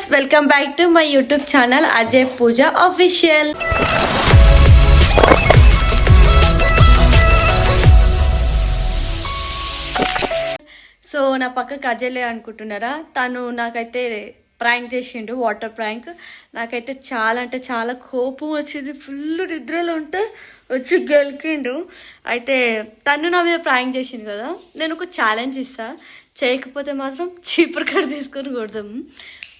Guys welcome back to my YouTube channel Ajay Pooja official so నా పక్కకు అజయ్లే అనుకుంటున్నారా? తను నాకైతే ప్రాంక్ చేసిండు వాటర్ ప్రాంక్ నాకైతే చాలా అంటే చాలా కోపం వచ్చింది ఫుల్ నిద్రలో ఉంటే వచ్చి గెలికిండు. అయితే తను నా మీద ప్రాంక్ చేసింది కదా నేను ఒక ఛాలెంజ్ ఇస్తా. చేయకపోతే మాత్రం చీపురు కట్ తీసుకొని కొడదాము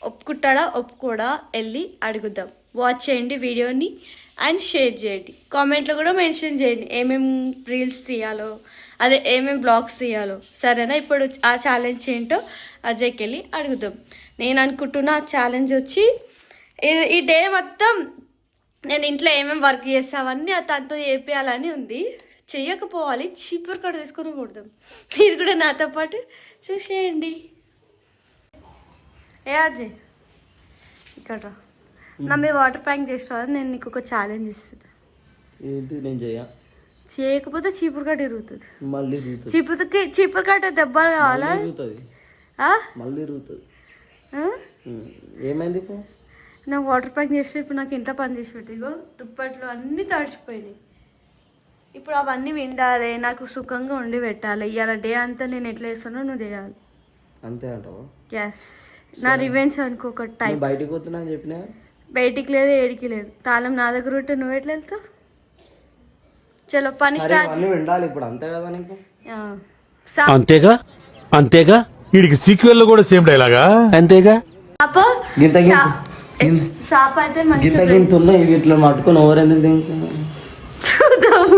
ఒప్పుకుంటాడా ఒప్పుకోడా వెళ్ళి అడుగుదాం. వాచ్ చేయండి వీడియోని అండ్ షేర్ చేయండి. కామెంట్లో కూడా మెన్షన్ చేయండి. ఏమేం రీల్స్ తీయాలో అదే ఏమేమి బ్లాగ్స్ తీయాలో. సరేనా? ఇప్పుడు ఆ ఛాలెంజ్ ఏంటో అజయ్కి వెళ్ళి అడుగుదాం. నేను అనుకుంటున్న ఆ ఛాలెంజ్ వచ్చి ఈ- డే మొత్తం నేను ఇంట్లో ఏమేమి వర్క్ చేస్తావన్నీ తనతో చేపేయాలని ఉంది. చెయ్యకపోవాలి చీపర్ కడ తీసుకొని కొడదాం. మీరు కూడా నాతో పాటు చూసేయండి. ఏ అజయ్? ఇక్కడ రా. నా మీద వాటర్ ప్యాంక్ చేస్తావా నేను నీకు ఒక ఛాలెంజ్ ఇస్తున్నా. ఏంటి? నేను చెయ్య చేయకపోతే చీపురు కట్ట ఇరుగుతుంది. మళ్ళీ చీపురుకి చీపురు కట్ట దెబ్బలు కావాలా? మళ్ళీ ఇరుగుతుంది. ఏమైంది ఇప్పుడు? నాకు వాటర్ ప్యాంక్ చేస్తే ఇప్పుడు నాకు ఇంట్లో పని చేసి పెట్టి. ఇగో దుప్పట్లు అన్నీ తడిచిపోయినాయి. ఇప్పుడు అవన్నీ విండాలి నాకు సుఖంగా ఉండి పెట్టాలి. ఇవాళ డే అంతా నేను ఎట్లా వేస్తానో నువ్వు చేయాలి. అంతే అంటావా? ఎస్ నా రివెంజ్ అనుకో ఒక టైం బయటికి పోతున్నా అని చెప్పినా? బయటికి లేదు ఏడికి లేదు. తాళం నా దగ్గర ఉంటే నువ్వు ఎట్లా వెళ్తావు? చలో పని స్టార్ట్ అన్నీ ఉండాలి ఇప్పుడు. అంతే కదా నీకు? అంతేగా? అంతేగా? వీడికి సీక్వెల్ కూడా సేమ్ డైలాగా అంతేగా? సాప గింత గింత. సాప అయితే గింత గింత ఉన్నాయి వీటిలో పట్టుకొని ఓవరెందుకు తింటున్నావు చూద్దాం.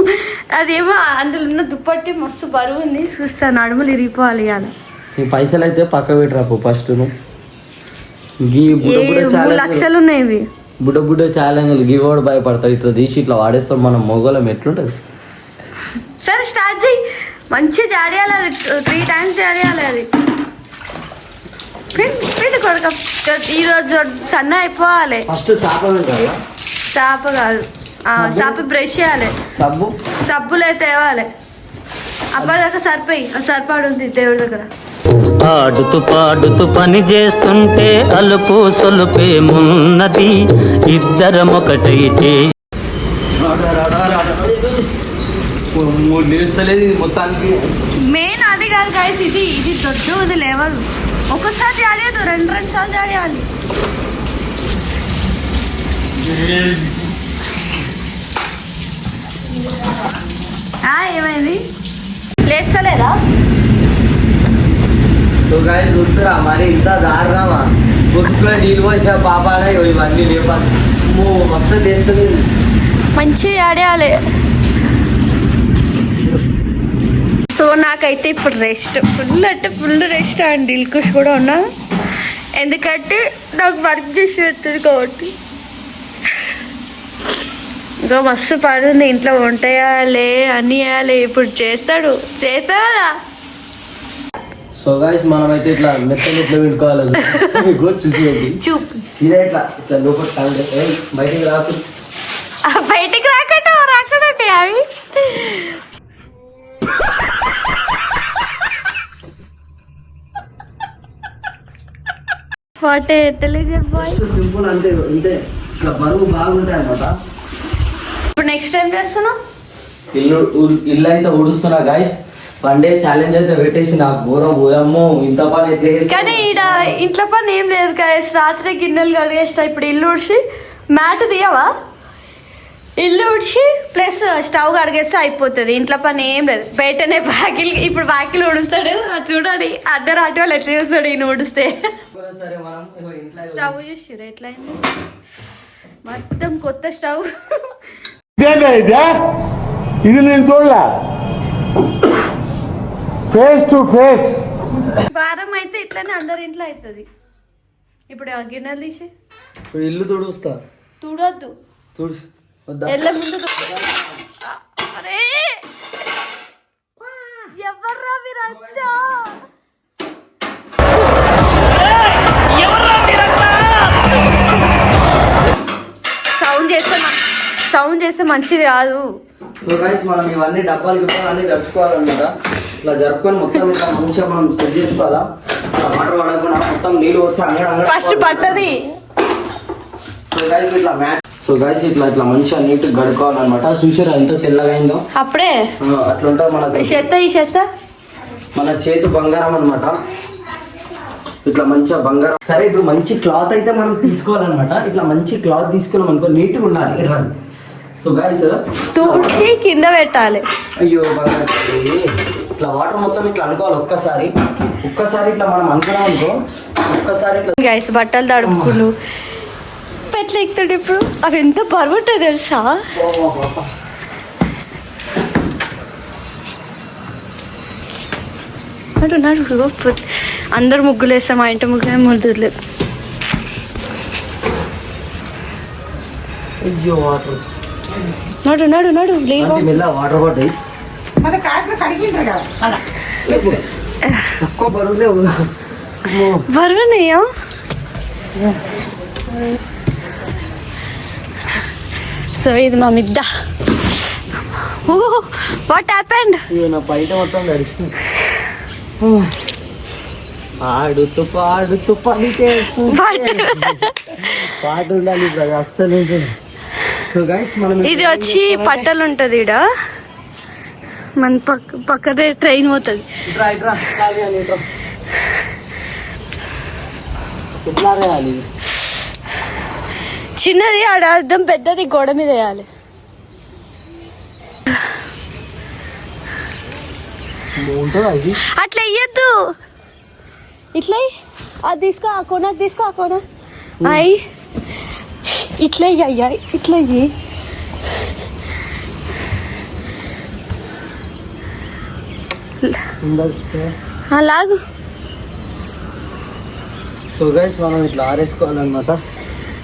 అదేమో అందులో ఉన్న దుప్పట్టి మస్తు బరువు ఉంది. చూస్తా నడుములు ఇరిగిపోవాలి ఇవాళ. నీ పైసలు అయితే పక్క పెట్టరాపు ఫస్ట్ గీ బుడ్డ బుడ్డ లక్షలు ఉన్నాయి ఇవి. బుడ్డ బుడ్డ ఛాలెంజ్ గీ కూడా భయపడతాడు ఇట్లా తీసి ఇట్లా వాడేస్తాం మనం మొగోళం ఎట్లుంటది? సరే స్టార్ట్ చేయి మంచి జాడేయాలి అది. త్రీ టైమ్స్ జాడేయాలి అది. పిండి కొడక ఈరోజు సన్న అయిపోవాలి. ఫస్ట్ చాప కాదు. చాప బ్రష్ చేయాలి. సబ్బు? సబ్బులు అయితే తేవాలి. అప్పటిదాకా సరిపోయి సరిపాడు ఉంది దేవుడి దగ్గర. ఆడుతూ పాడుతూ పని చేస్తుంటే అలుపు సొలుపేమున్నది ఇద్దరం ఒకటై మెయిన్ అది కాదు ఇది ఇది దొడ్డు ఇది లేవదు ఒకసారి జాడేయదు రెండు రెండు సార్లు జాడేయాలి ఏమైంది? లేస్తలేదా? సో గాయ చూస్తారా మరి ఇంత దారుణమా పుసుకులో నీళ్ళు పోసిన పాపాలే ఇవన్నీ లేపాలి మస్తు లేస్తుంది మంచిగా ఆడేయాలి సో నాకైతే ఇప్పుడు రెస్ట్ ఫుల్ అంటే ఫుల్ రెస్ట్ అండ్. దిల్కుష్ కూడా ఉన్నా. ఎందుకంటే నాకు వర్క్ చేసి పెడుతుంది కాబట్టి. ఇంకా మస్తు పడుతుంది ఇంట్లో వంట చేయాలి అన్నీ చేయాలి. ఇప్పుడు చేస్తాడు. చేస్తా కదా? సో గాయస్ మనం అయితే ఇట్లా మెత్తని ఇట్లా వినుకోవాలి చూసుకోండి చూపు. సీదా ఇట్లా ఇట్లా లోపల బయటికి రాకు. ఆ బయటికి రాకట రాకడండి అవి. వాటే తెలియజే బాయ్ సింపుల్ అంతే అంతే ఇట్లా బరువు బాగుంటాయి అనమాట ఇప్పుడు నెక్స్ట్ టైం చేస్తున్నావు? ఇల్లు ఇల్లు అయితే ఉడుస్తున్నా గాయస్ వన్ డే ఛాలెంజ్ అయితే పెట్టేసి నాకు ఘోరం పోయమ్మో ఇంత పని? కానీ ఈడ ఇంట్లో పని ఏం లేదు కదా రాత్రి గిన్నెలు కడిగేస్తా ఇప్పుడు ఇల్లు ఉడిచి మ్యాట్ తీయవా? ఇల్లు ఉడిచి ప్లస్ స్టవ్ కడిగేస్తే అయిపోతుంది ఇంట్లో పని ఏం లేదు. బయటనే బాకిల్ ఇప్పుడు బాకిలు ఉడుస్తాడు అది చూడండి అర్ధరాటి వాళ్ళు ఎట్లా చూస్తాడు ఈయన ఉడిస్తే సరే మనం ఇగో ఇంట్లో స్టవ్ చూసిరు ఎట్లా అయింది మొత్తం కొత్త స్టవ్. ఇది నేను చూడలే. ఫేస్ టు ఫేస్ వారం అయితే ఇట్లానే అందరి ఇంట్లో అవుతుంది ఇప్పుడు ఆ గిన్నెలు తీసి. ఇప్పుడు ఇల్లు తుడుస్తా. చూడొద్దు తుడుచు వద్దా? ఎల్ల ముందు అరే! ఎవర్రా మీరంతా? సౌండ్ చేస్తే సౌండ్ చేస్తే మంచిది కాదు. సో గైస్ మనం ఇవన్నీ డబ్బాలు గిబ్బాలు అన్ని జరుపుకోవాలన్నమాట ఇట్లా జరుపుకొని మొత్తం ఇట్లా మంచిగా మనం సెట్ చేసుకోవాలా? వాటర్ పడకుండా మొత్తం నీళ్ళు వస్తే అంగడ ఫస్ట్ పట్టది. సో గైస్ ఇట్లా మ్యాచ్ సో గైస్ ఇట్లా ఇట్లా మంచిగా నీట్ గడుకోవాలన్నమాట చూసారా ఎంత తెల్లగా అయిందో? అప్పుడే. ఆ, అట్లా ఉంటుంది మన చెత్త ఈ చెత్త. మన చేతు బంగారం అన్నమాట. ఇట్లా మంచిగా బంగారం. సరే ఇప్పుడు మంచి క్లాత్ అయితే మనం తీసుకోవాలన్నమాట. ఇట్లా మంచి క్లాత్ తీసుకున్నాం అనుకో నీట్గా ఉండాలి. సో తూడ్చి కింద పెట్టాలి. అయ్యో బంగారం. ఇట్లా వాటర్ మొత్తం ఇట్లా అనుకోవాలి ఒక్కసారి. ఒక్కసారి ఇట్లా మనం అనుకున్నాం అనుకో ఒక్కసారి ఇట్లా గైస్ బట్టలు తడుపుకులు పెట్ల ఎక్కుతాడు ఇప్పుడు. అవి ఎంత బరువు ఉంటాయి తెలుసా? నడు నడు అందరు ముగ్గులు వేస్తాం మా ఇంటి ముగ్గులే ముద్దులు నడు నడు నడు లేవు? వాటర్ సో ఇది మా మిద్ద. ఓ వాట్ హ్యాపెండ్ ఇవి నా బయట మొత్తం గడిచింది పాడుతూ పాడుతూ పని చేస్తూ పాట ఉండాలి అస్సలు ఉంటుంది. సో గైస్ మనం ఇది వచ్చి పట్టలు ఉంటుంది ఇడ మన పక్క పక్కనే ట్రైన్ పోతుంది. చిన్నది ఆడ అద్దం పెద్దది గోడ మీద వేయాలి. అట్లా ఇయ్యద్దు. ఇట్లా. అది తీసుకో ఆ కోన తీసుకో ఆ కోన. అయ్యి. ఇట్లా అయ్యా ఇట్లా ఇయ్యి. లాగు సో గైస్ మనం ఇట్లా ఆరేసుకోవాలన్నమాట.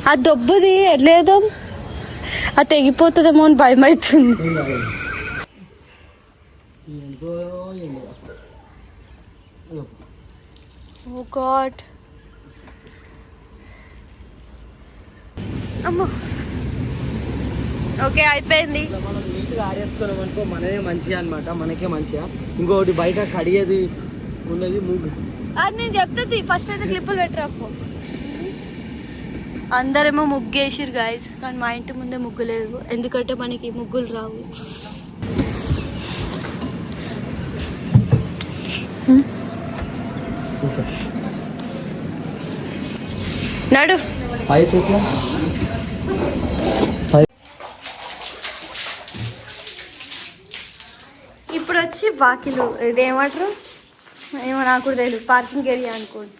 ఆ దొబ్బుది ఎట్లేదో అది తెగిపోతుందేమో అని భయం అవుతుంది. ఓ గాడ్ అమ్మా. ఓకే అయిపోయింది. నీట్గా ఆరేసుకున్నాం అనుకో మనదే మంచిగా అనమాట మనకే మంచిగా ఇంకొకటి బయట కడిగేది ఉన్నది ముగ్గు అది నేను చెప్తుంది ఫస్ట్ అయితే క్లిప్పులు పెట్టరాపో అందరేమో ముగ్గేసిరు గాయస్ కానీ మా ఇంటి ముందే ముగ్గు లేదు. ఎందుకంటే మనకి ముగ్గులు రావు. నడు. అయితే ఇది ఏమంటారు ఇదేమంటారు? ఏమో నాకు కూడా తెలియదు పార్కింగ్ ఏరియా అనుకోండి.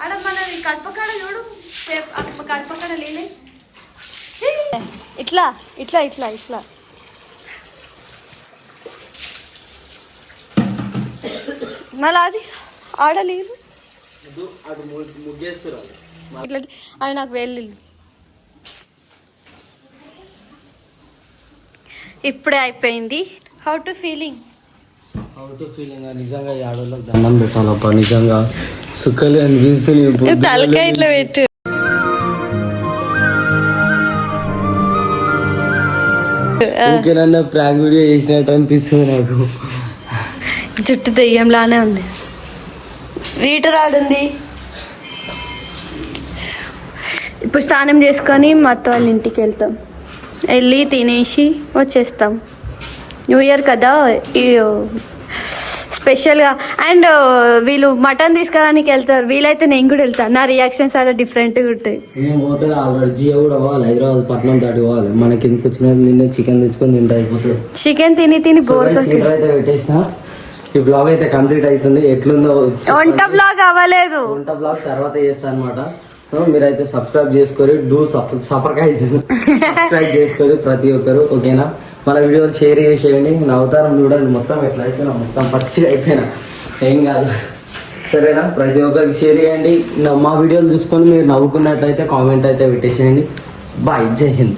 అక్కడ మనది కడపకాడ చూడు. సేప్- అక్కడ కడపకాడ లేలే ఇట్లా ఇట్లా ఇట్లా ఇట్లా. మళ్ళీ అది ఆడలేదు ఇట్లా అవి నాకు వెళ్ళి ఇప్పుడే అయిపోయింది. How to feeling how to feeling నిజంగా ఈ ఆడోళ్ళకి దండం పెట్టాలప్ప నిజంగా. సుఖలు అనిపిస్తుంది. తలకాయ ఇట్లా పెట్టు. ఇంకేనన్నా ప్రాంక్ వీడియో చేసినట్టు అనిపిస్తుంది నాకు. జుట్టు దెయ్యంలానే ఉంది. వీటర్ ఆడుంది ఇప్పుడు స్నానం చేసుకొని మా అత్త వాళ్ళ ఇంటికి వెళ్తాం. వెళ్ళి తినేసి వచ్చేస్తాం. న్యూ ఇయర్ కదా స్పెషల్గా అండ్ వీళ్ళు మటన్ తీసుకురానికి వెళ్తారు. వీలైతే నేను కూడా వెళ్తాను నా రియాక్షన్స్ చాలా డిఫరెంట్గా ఉంటాయి. హైదరాబాద్ పట్నం దాటి పోవాలి. మనకి ఎందుకు వచ్చిన నిన్న చికెన్ తెచ్చుకొని తింటే అయిపోతుంది. చికెన్ తిని తిని బోర్ పెట్టేసిన. ఈ బ్లాగ్ అయితే కంప్లీట్ అవుతుంది. ఎట్లుందో వంట బ్లాగ్ అవ్వలేదు. వంట బ్లాగ్ తర్వాత చేస్తాను అనమాట మీరైతే సబ్స్క్రైబ్ చేసుకొని డూ సపర్కైజ్ సబ్స్క్రైబ్ చేసుకొని ప్రతి ఒక్కరు ఓకేనా మన వీడియోలు షేర్ చేసేయండి. నా అవతారం చూడండి. మొత్తం ఎట్లా అయిపోయినా మొత్తం పచ్చిగా అయిపోయినా. ఏం కాదు. సరేనా? ప్రతి ఒక్కరికి షేర్ చేయండి. మా వీడియోలు చూసుకొని మీరు నవ్వుకున్నట్లయితే కామెంట్ అయితే పెట్టేసేయండి. బాయ్ జై హింద్.